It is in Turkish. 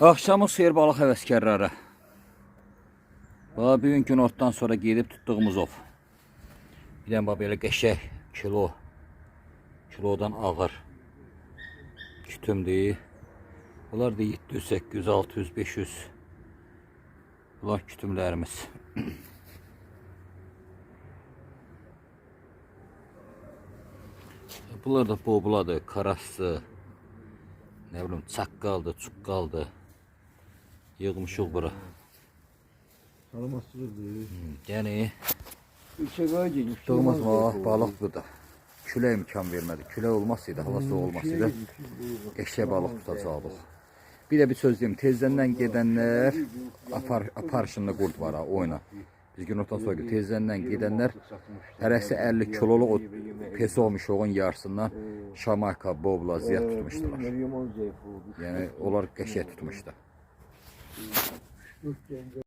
Axşamı xeyir balıq həvəskarları. Bax, bugün günortadan sonra gedib tutduğumuz ov. Bir dənə belə qəşəng kilo. Kilodan ağır. Kütümdür. Bunlar da 700, 800, 600, 500. Bunlar kütümlərimiz. Bunlar da bobladı, karası, ne bileyim çaqqaldı, çuqqaldı. Yığmışıq bura. Salamasızdır. Yəni Ülkəyə gelmiş. tutduğumuz bax, balıq budur. Külə imkan vermədi. Külə olmasaydı, hava soğuk olmasaydı qəşəng balıq tutacaqdıq. Bir də bir söz deyim, tezdən gedənlər apar aparışında qurd var ha, oyna. Biz günortadan sonra tezdən gedənlər hərəsi 50 kiloluq o peso mişoğun yarısından şamayka, bobla, ziyat tutmuşdular. Yəni onlar qəşəng tutmuşdu. Tutto